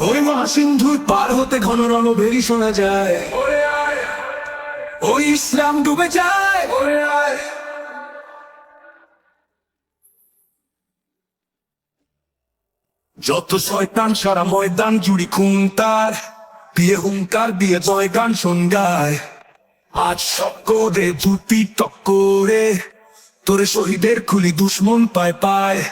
ওই মহাসিন্ধুর পার হতে ঘন রণভেরি শোনা যায়। ওই ইসলাম ডুবে যায়। যত শয়তান সারা ময়দান জুড়ি খুন তার। বিয়ে হুঙ্কার দিয়ে জয় গান শোন আজ সব করে জুতি টক্করে তোরে শহীদের খুলি দুশ্মন পায় পায়।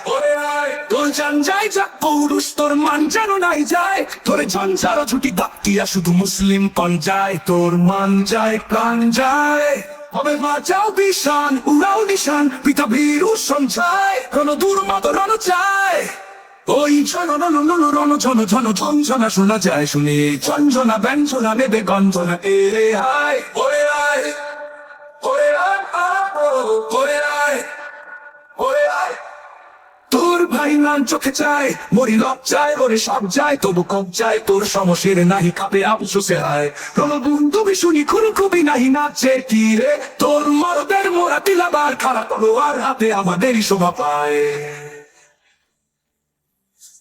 তোর জান যায় যা, পৌরুষ তোর মান যেন নাই যায়। তোরে ঝঞ্ঝার ছুটি দাপিয়া শুধু মুসলিম পান যায়। তোর মান যায়, প্রাণ যায়। হবে বাঁচাও বিশান, উড়াও নিশান পিতা ভীরু সঞ্চায় কোন দুর্মত রণ চায়। ওই রণ জন জন ঝঞ্ঝনা শোনা যায়, শুনে ঝঞ্ঝনা ব্যঞ্জনা, নেবে গঞ্জনা, এ হায়। তোর চোখে চায়, মরি লজ্জায় ওরে সব যায় তবু কব যায় তোর সমসের নাহি কাপে আফসোসে হায়। রণবন্ধু শুনি খুন খুবই নাহি নাচে, কি রে? তোর মরদের মোরা তিলাবার খারাপ আর হাতে আমাদেরই শোভা পায়।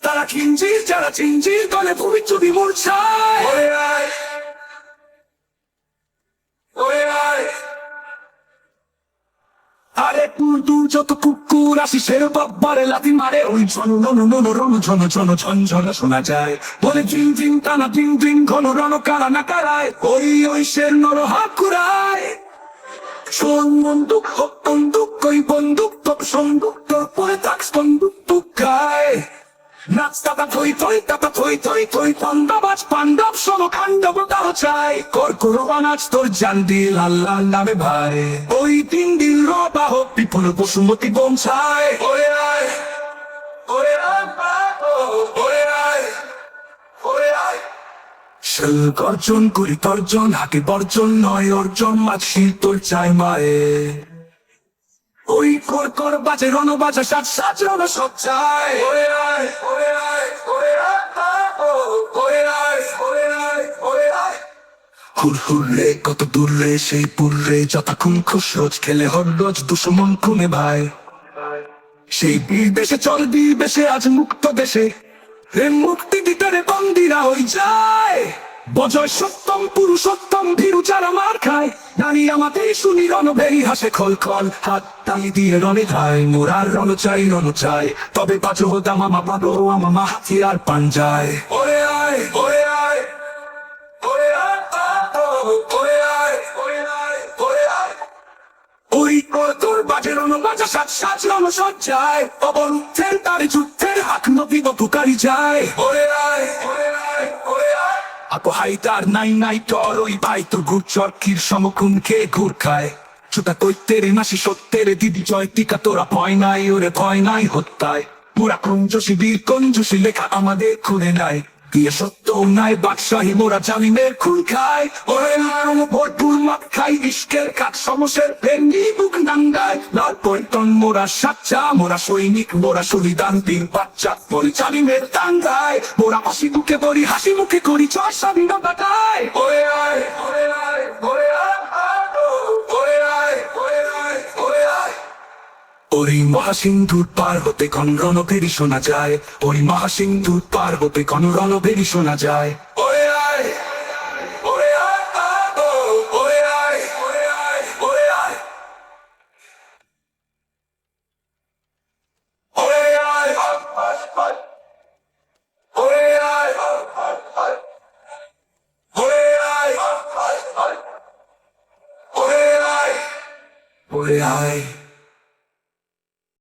তারা কিঞ্জির যারা চিঞ্জির দলে পবিত্র বিমূর্ছায়। আরে কুকুর যত কুকুর আসি সের বাব্বারে লাথি মারে। ওই ঝন নন রন ঝন ঝন ঝন ঝন শোনা যায়। বলে জিং জিং টানা জিং জিং ঘন রন কারা না কারায়। ওই ওই শের নর হাত কুড়ায় শোন, বন্দুক, হোক বন্দুক কই বন্দুক তোর সন্দুক পরে থাকস বন্দুক টুকায় নাচ তাতা থই থই, তাতা থই থই থই পান্ডাবাজ পান্ডব শোনো খান্ডব তাও চাই। কর করবা নাচ তোর জান দিল আল্লাহ নামে ভাই। ওই তিন দিন রবা হোক বিপুল বসুমতি বংশায়। ওরে আয় ওরে আয় ওরে আয় গর্জন করি তর্জন হাকে বর্জন, নয় অর্জন, মাছি তোর চাই মায়ে। ওই কর কর বাজে রণ বাজা সাজ সাজ রণ সব চায় ওরে আয় ওরে আয়। হুর হুর কত দূর রে সেই পুর রে যতক্ষণ খুশ রোজ খেলে হর রোজ দুশ্মন খুনে ভাই। সেই বীর দেশে চল বীর বেশে আজ মুক্ত দেশে। রে মুক্তি দিতে রে বন্দিরা হই যায়। বজয় সত্যম, পুরুষোত্তম, ভীরু যারা মার খায়। নারী আমাদের শুনি রণভেরি হাসে খোল খল। হাত তালি দিয়ে রণে ধায়, মোরার রণ চাই রণ চাই। তবে বাজো দামামা পাবো আমামা, হাতিয়ার পাঞ্জায় ওরে আয় ওরে আয়, ওরে বাজে হাত নদীব পুকারি যায়। ওরে ওরে ওরে আপো হাইদার নাই নাই টর ওই ভাই তোর ঘুর চরকির সমকুন কে ঘুর খায়। চুতা নাসি সত্যেরে দিদি জয়, টিকা তোরা ভয় নাই, ওরে ভয় নাই হত্যায়। পুরা কুঞ্জসী বীর কঞ্জসী লেখা আমাদের খুলে নাই বিয়ে সত্য অন্যায়, বাদশাহী মোরা জালিমের খুন খায়। ওরে ভরপুর মাত খাই, ইস্কের কাজ সমসের ভেঙ্গি বুক নাঙ্গায়। লাল পৈতন মোরা সাচ্চা, মোরা সৈনিক, মোরা সলিদান দিন বাচ্চা, মরি জালিমের দাঙ্গায়। মোরা হাসি মুখে বলি হাসি মুখে করি চয় স্বাধীনতাটায় ওরে আয় ওরে আয়। ওই মহাসিন্ধুর পার হতে কোন রণভেরি শোনা যায়। ওই মহাসিন্ধুর পার হতে কোন রণভেরি শোনা যায়। ওরে আয় আয় আয় আয় আয়। আয় আয় আয় আয়, ওরে আয়।